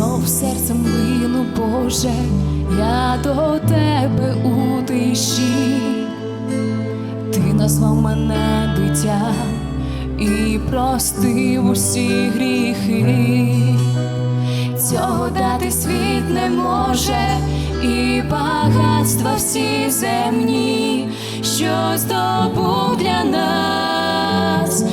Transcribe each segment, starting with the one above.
знов серцем лину, Боже, я до тебе у тиші, ти назвав мене дитя і простив усі гріхи. Цього дати світ не може, і багатства всі земні, що здобув для нас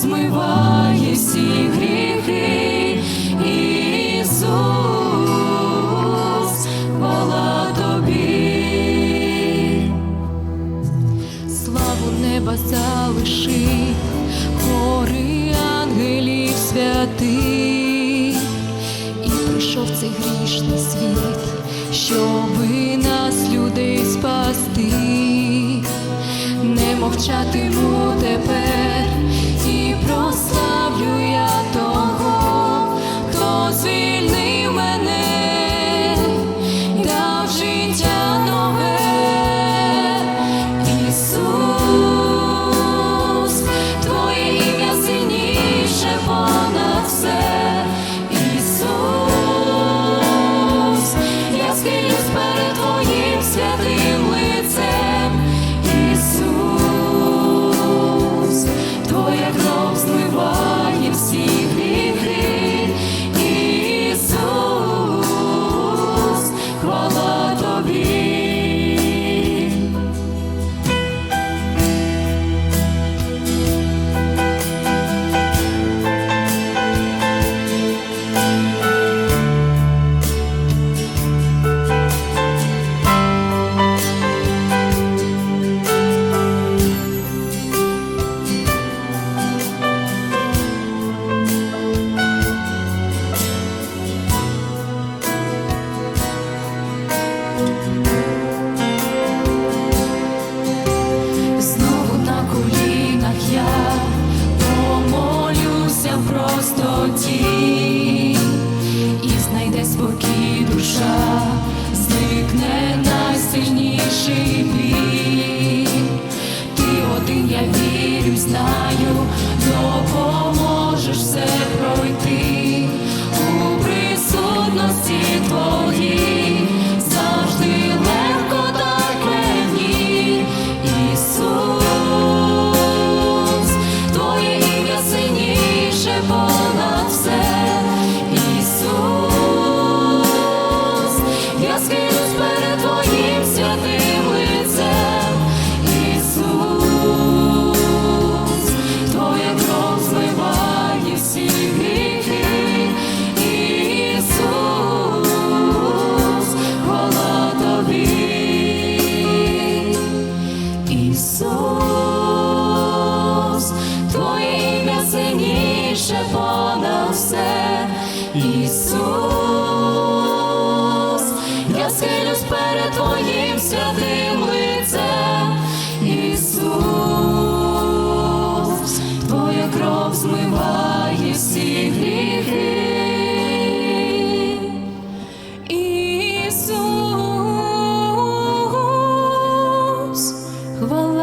змиває всі гріхи, Ісус, хвала Тобі. Славу неба залиши, гори ангелів святих, і прийшов цей грішний світ, щоби нас, людей, спасти, не мовчати fall. вірю, знаю, допоможеш все пройти. У присутності твої, завжди легко так мені, твоє ім'я сильніше понад все, Ісус, я свій.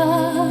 love.